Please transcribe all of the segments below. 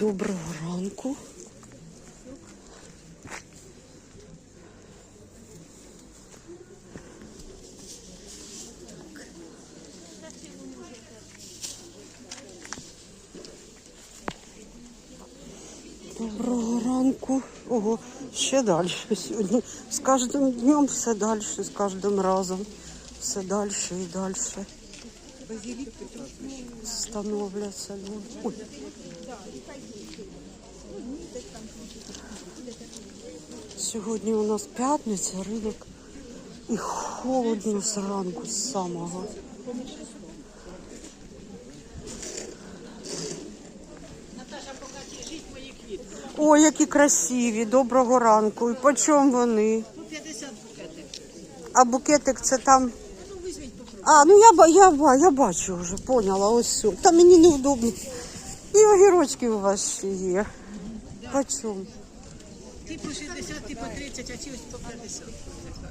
Доброго ранку. Доброго ранку. Ого, ще далі сьогодні. З кожним днем все далі, з кожним разом. Все далі і далі. Становляться люди. Ой. Сьогодні у нас п'ятниця, ринок. І холодно зранку з самого. Ой, які красиві, доброго ранку. І по чому вони? Ну, 50 букетик. А букетик це там. А, ну я, я, ба- я бачу вже, поняла, ось все. Та мені неудобно. І огірочки у вас ще є. По чому? Ті по 60, ті по 30, а ті ось по 50.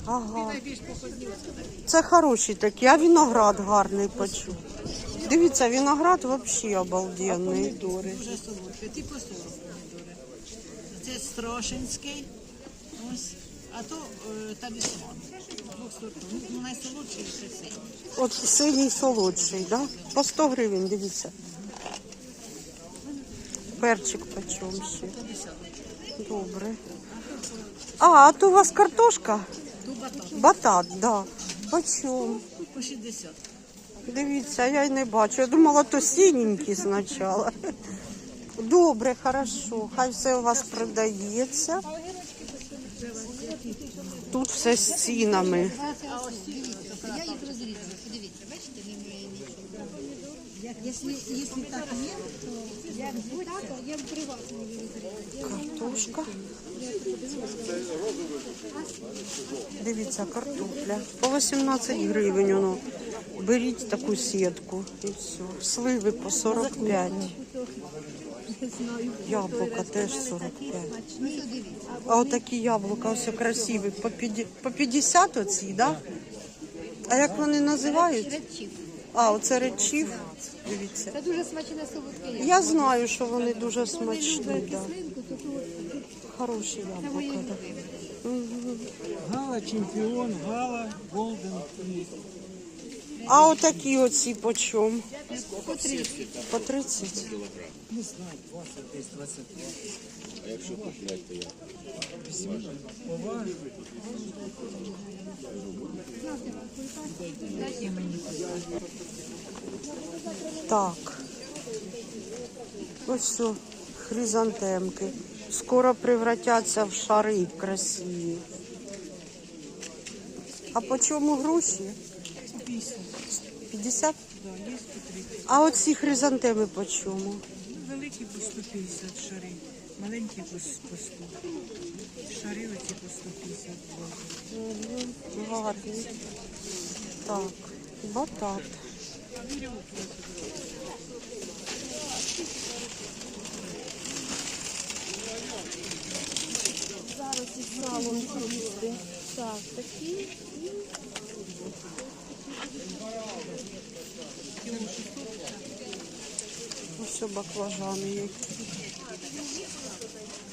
Ага. Найбільш походні оце такі. Це хороші такі, а виноград гарний почув. Дивіться, виноград взагалі обалденний. Помідори. Дуже солодкі. Ті по 40 помідори. Це Строшинський. Ось. А то е, талісман. Двох сортів. Ну, найсолодший це цей. От синій солодший, да? По 100 гривень, дивіться. Перчик почем ще. Добре. А, а то у вас картошка? Батон. Батат, да. Почем? Тут по 60. Дивіться, я й не бачу. Я думала, то синенький спочатку. Добре, хорошо. Хай все у вас продається. Тут все з цінами. Я їх розрізала. Подивіться, бачите, немає нічого. Якщо, якщо так є, то як так, я б при вас не розрізала. Картошка. Дивіться, картопля. По 18 гривень воно. Беріть таку сітку і все. Сливи по 45. Яблука теж 45. Ну. А отакі яблука ось красиві. По 50 по 50 оці, да? А як вони називають? А, оце речів. Дивіться. Це дуже смачне солодке. Я знаю, що вони дуже смачні. Да. То Хороші яблука. Да. Гала, чемпіон, гала, голден. А отакі оці по чому? по 30. По 30. Не знаю, 20, десь 25. Так. Ось все, хризантемки. Скоро превратяться в шари красиві. А по чому груші? 50? А оці хризантеми по чому? Великі по 150 шари. Маленькі по 100. Шари оці по 150. Гарні. Так, батат. Зараз із їсти. Так, такі. Ось все баклажани які.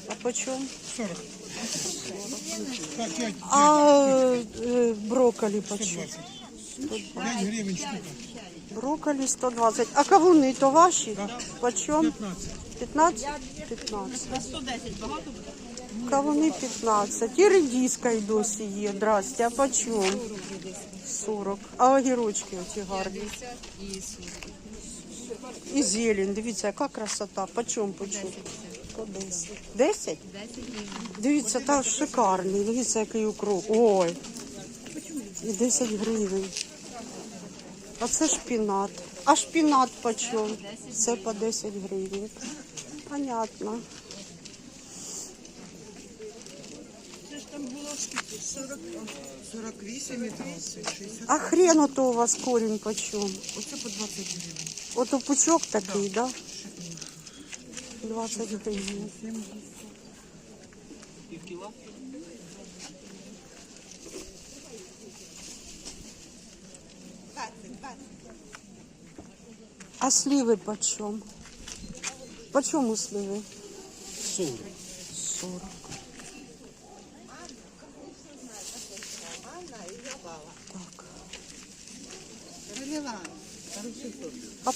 А по чому? 40. Так, 5, А е, брокколі по чому? 5 гривень штука. Брокколі 120. А кавуни то ваші? По чому? 15. 15? 15. 110 багато? Кавуни 15. І редиска й досі є. Здрасте, а по чому? 40. А огірочки оці гарні. І зелень. Дивіться, яка красота. По чому, по чому? По 10. 10? Дивіться, та шикарний. Дивіться, який укроп. Ой. І 10 гривень. А це шпінат. А шпінат по чому? Це по 10 гривень. Понятно. 48 і 30, 60. А хрен ото у вас корінь по чому? Оце по 20 гривень. Ото пучок такий, да? 20 гривень. А сливи почем? По чому сливи? 40. 40.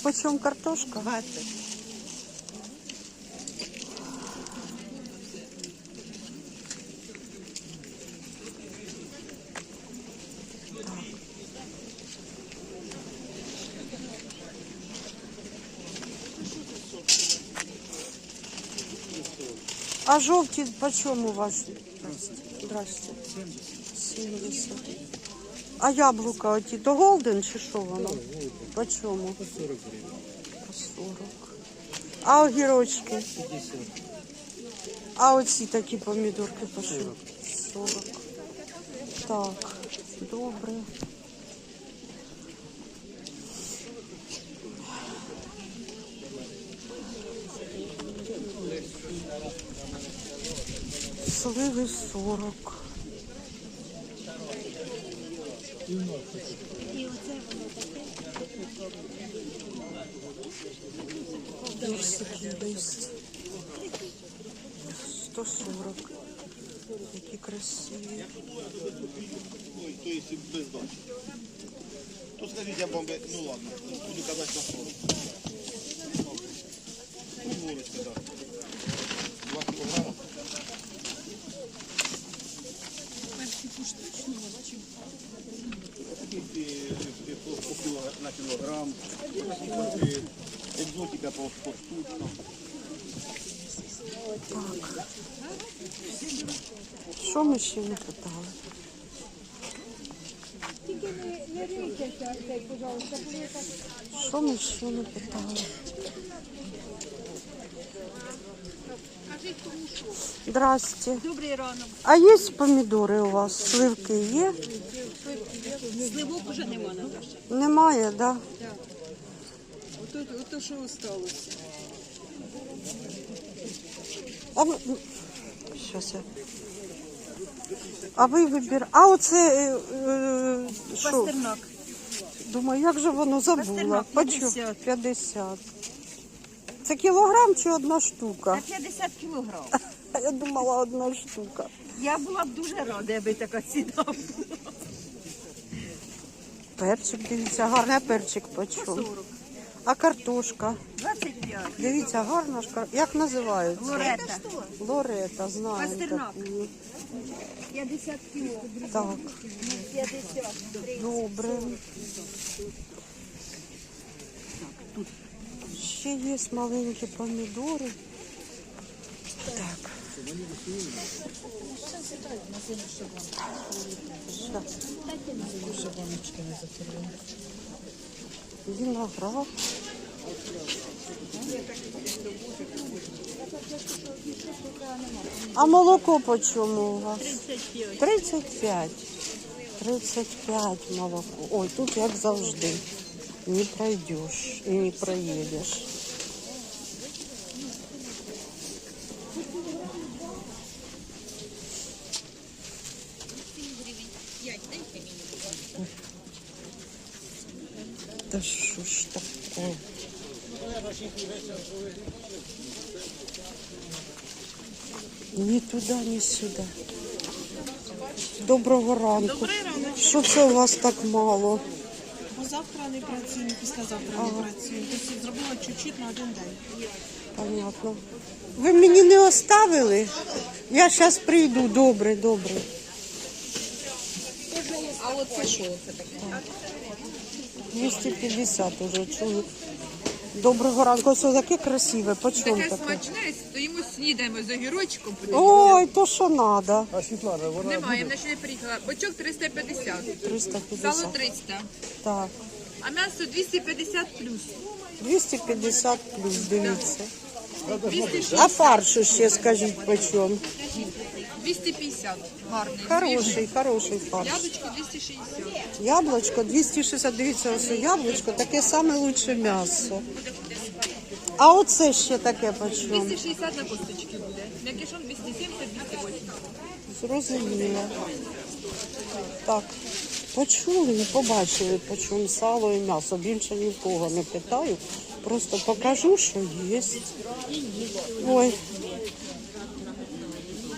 А по чому картошка? 20. А жовті по чому ваші? Здрасте. 70. А яблука оті, то голден чи що воно? По чому? По 40 По 40. А огірочки? 50. А оці такі помідорки по що? 40. Так, добре. Сливи 40. Персики есть. 140. Які красиві. То есть без дачи. То скажите, я бомбе, ну ладно, буду казать на 40. Ну, да. 2 килограмма. Таких е, е, по, по кіло- на кілограм, От, е, екзотика по, по штучно. Що ми ще не питали? Що ми ще не питали? Здрасте. Добрий ранок. А є помідори у вас? Сливки є? Сливок уже нема на. Немає, так? Да? Ото, ото що осталося. А ви... Щас я. А ви вибір. А оце е, е, що? Пастернак. Думаю, як же воно забула? Пастернак, Почем? 50. 50. Це кілограм чи одна штука? 50 кілограм. Я думала, одна штука. Я була б дуже рада, аби така ціна була. Перчик, дивіться, гарний перчик почем. 40. А картошка. 25. Дивіться, гарна ж кар... Як називається? Лорета. Лорета, знаю. Пастернак. таку. 50 кіло. Так, 50. добре. Ще є маленькі помідори. Так. Так. Виноград. А молоко по чому у вас? 35. 35 молоко. Ой, тут як завжди. Не пройдеш і не проїдеш. Та що ж таке? Ні туди, сюди. Доброго ранку. Що це у вас так мало? Бо завтра не працюємо, післязавтра не працюємо. Тобто зробила чуть-чуть на один день. Понятно. Ви мені не оставили? Я зараз прийду. Добре, добре. А от це що це таке? 250 уже чую. Доброго ранку. Все таке красиве. По Таке таке? смачне, стоїмо, снідаємо з огірочком. Ой, то що треба. А Світлана, вона Немає, вона ще не приїхала. Бочок 350, сало 300, Так. а м'ясо 250 плюс. 250 плюс, дивіться. 260, А фаршу ще скажіть по чому? 250. Гарний. Хороший, хороший фарш. Яблучко 260. Яблучко 260, дивіться, ось яблучко, таке саме лучше м'ясо. А оце ще таке по 260 на косточки буде. М'якишон 270, 280. Зрозуміло. Так, почули і побачили, по чому сало і м'ясо. Більше ні в кого не питаю. Просто покажу, що є. Ой.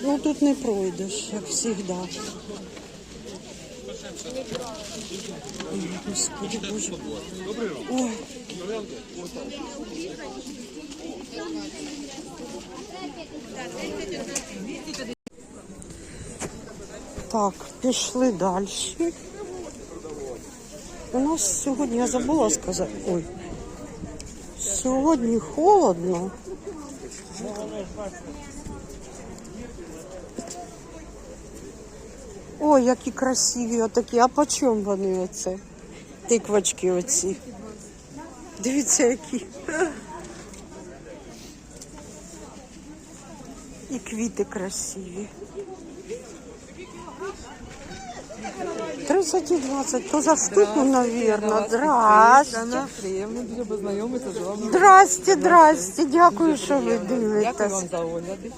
Ну тут не пройдеш, як завжди. Господи Боже. Ой. Так, пішли далі. У нас сьогодні, я забула сказати, ой, сьогодні холодно. Ой, які красиві отакі. А по чому вони оце? Тиквочки оці. Дивіться, які. І квіти красиві. 30 і 20, то за штуку, наверное. Здрасте. Приємно дуже познайомитися з вами. Здрасте, здрасте. Дякую, що ви Дякую вам дивитесь. за огляди.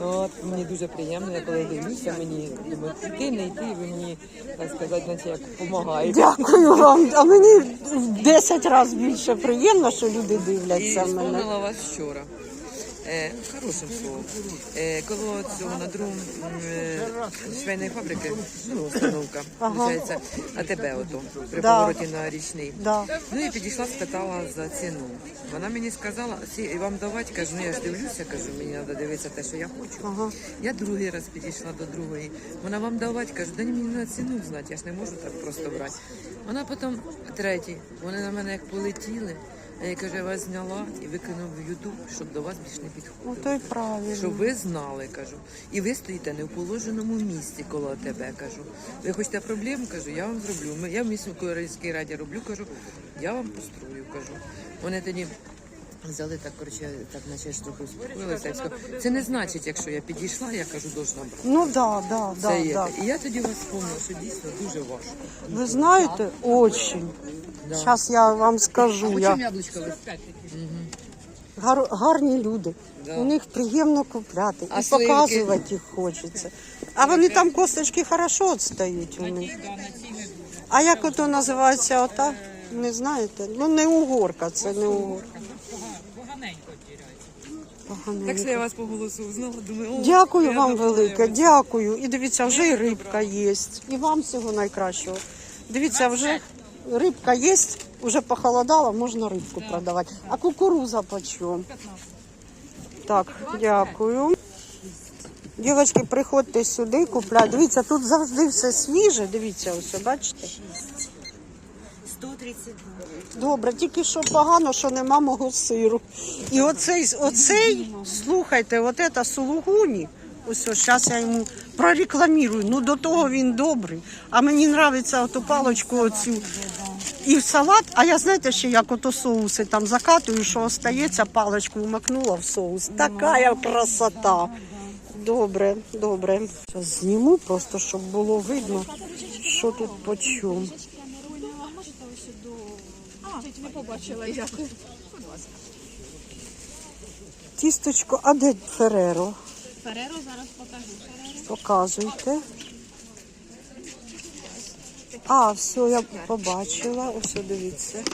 От, мені дуже приємно, я коли дивлюся, мені думаю, йти, не йти, ви мені, так сказати, наче як допомагаєте. Дякую вам. А мені в 10 разів більше приємно, що люди дивляться І мене. вспомнила вас вчора. Е, хорошим словом. Е, коло цього на другому е, швейної фабрики, ну, установка, виходить, АТБ ото, при Да. повороті на річний. Да. Ну і підійшла, спитала за ціну. Вона мені сказала, «Сі, вам давати, кажу, ну я ж дивлюся, кажу, мені треба дивитися те, що я хочу. Ага. Я другий раз підійшла до другої. Вона вам давати, кажу, да ні, мені на ціну знати, я ж не можу так просто брати. Вона потім третій, вони на мене як полетіли. А я каже, я вас зняла і викинула в Ютуб, щоб до вас більш не Ну то й правильно. Щоб ви знали, кажу. І ви стоїте не в положеному місці коло тебе, кажу. Ви хочете проблем, кажу, я вам зроблю. Я в міській раді роблю, кажу, я вам построю, кажу. Вони тоді взяли так, коротше, так наче ж трохи успокоїлися. Я сказала, Це не значить, якщо я підійшла, я кажу, должна брати. Ну да, да, Це да, є. да. І я тоді вас вспомнила, що дійсно дуже важко. Ви знаєте, очень. Зараз я вам скажу. Я... яблучко ви? Гар, гарні люди. Да. У них приємно купляти А і сливки? показувати їх хочеться. А вони там косточки хорошо відстають у них. А як ото називається ота? Не знаєте? Ну не угорка, це не угорка. Поганенько. Так що я вас по голосу узнала, думаю, о, Дякую я вам велике, дякую. І дивіться, вже і рибка є. І вам всього найкращого. Дивіться, вже рибка є, вже похолодало, можна рибку продавати. А кукуруза по чому? Так, дякую. Дівчатки, приходьте сюди, купляйте. Дивіться, тут завжди все свіже. Дивіться, ось, бачите? 132. Добре, тільки що погано, що нема мого сиру. І оцей, оцей слухайте, от це сулугуні. Ось ось, зараз я йому прорекламірую. Ну до того він добрий. А мені подобається оту паличку оцю. І в салат, а я знаєте ще, як ото соуси там закатую, що остається, паличку вмакнула в соус. Така красота. Добре, добре. Зараз зніму просто, щоб було видно, що тут по чому. Не побачила як. Тісточко, а де Фереро? Фереро зараз покажу. Показуйте. А, все, я побачила. Ось дивіться.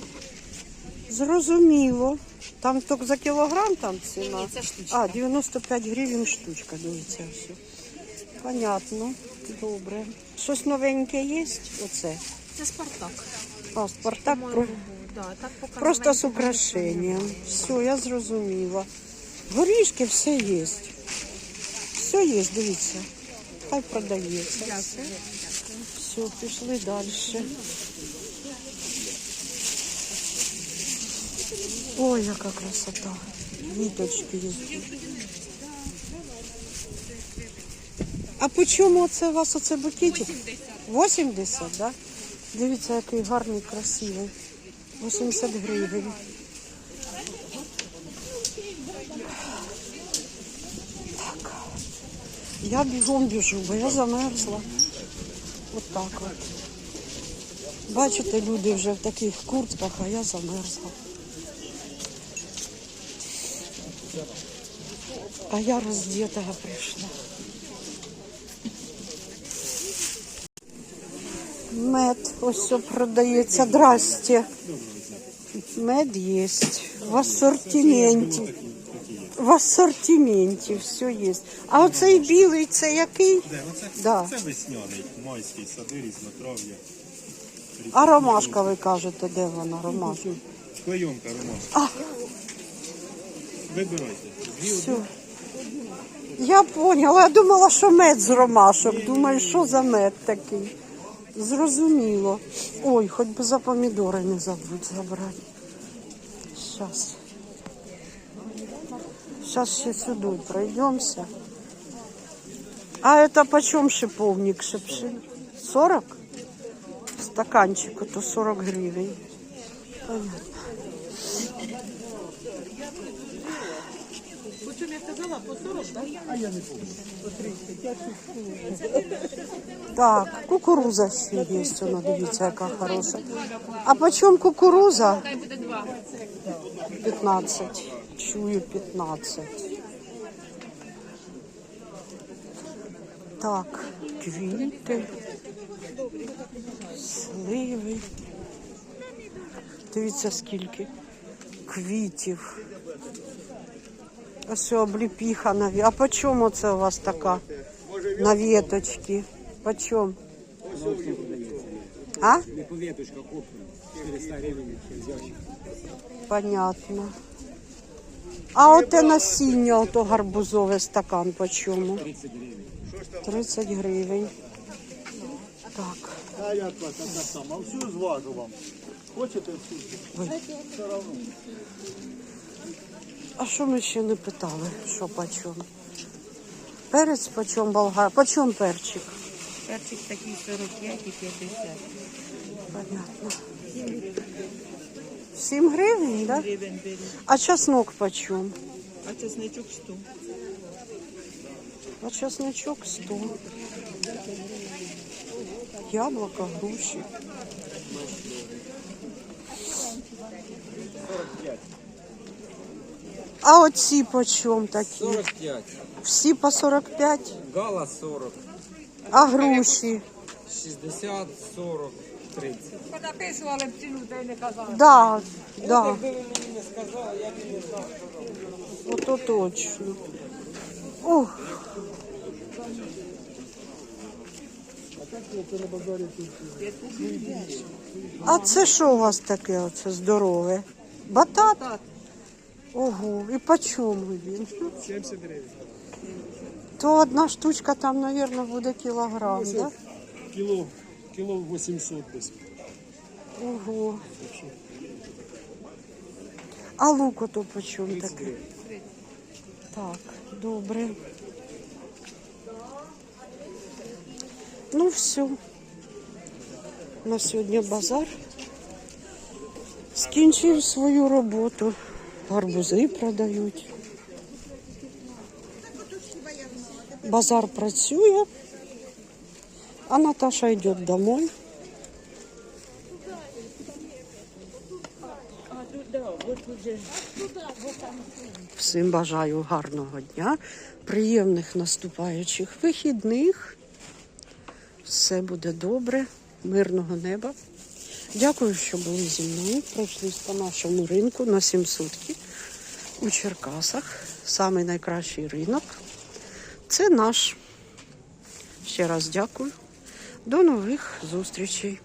Зрозуміло. Там тільки за кілограм там ціна. А, 95 гривень штучка, дивіться все. Понятно. Добре. Щось новеньке є? Оце. Це Спартак. А, Спартак про... Да, так показано. просто з украшенням. Все, я зрозуміла. Горішки все є. Все є, дивіться. Хай продається. Все, все пішли далі. Ой, яка красота. Віточки є. А по чому це у вас оце букетик? 80, так? Да? Дивіться, який гарний, красивий. 80 гривень. Так. Я бігом біжу, бо я замерзла. От так от. Бачите, люди вже в таких куртках, а я замерзла. А я роздетая прийшла. Мед ось все продається. Здрасте. Мед є. В ассортименті. В ассортименті все є. А оцей білий, це який? Де? Оце, Да. це весняний, майський, сади, різнотрав'я. А ромашка, ви кажете, де вона? Ромашка. Клейонка ромашка. А. Вибирайте. Дві Все. Я поняла, я думала, що мед з ромашок. Думаю, що за мед такий. Зрозуміло. Ой, хоч би за помідори не забудь забрати. Зараз. Сейчас ще сюди пройдемося. А это почем шиповник шипшин? 40? Стаканчик, это 40 гривень. Понятно. Так, кукуруза ще є, вона дивіться, яка хороша. А по чому кукуруза? 15. Чую 15. Так, квіти, сливи. Дивіться, скільки квітів. Ось обліпіха на А по чому це у вас така на веточці? По чому? А? Веточка куплена. 400 гривень. Понятно. А оте насіння, ото гарбузове стакан по чому? 30 гривень. 30 гривень. Так. А як вас така сама? Всю зважу вам. Хочете всю? А що ми ще не питали? Що по чому? Перець по чому болгар? По чому перчик? Перчик такий 45 і 50. Понятно. 7 гривень, так? Да? Гривень беріть. А чеснок по чому? А чесничок 100. А чесночок 100. Яблоко, груші. А оці по чому такі? 45. Всі по 45, Гала 40. а груші? 60, 40, 30. Понаписували б ціну, та не казали. Да, да. Якби ви мені не сказали, я б і не знав. Ото точно. Ох. А це що у вас таке оце здорове? Батат? Ого, і по чому він? 70 гривень. То одна штучка там, мабуть, буде кілограм, да? Кіло, кіло 800 десь. Ого. А лук ото по чому таке? Так, добре. Ну, все. На сьогодні базар. Скінчив свою роботу. Гарбузи продають. Базар працює, а Наташа йде домой. Всім бажаю гарного дня, приємних наступаючих вихідних. Все буде добре, мирного неба. Дякую, що були зі мною. Пройшлись по нашому ринку на 7 сутки у Черкасах. Самий найкращий ринок. Це наш. Ще раз дякую. До нових зустрічей.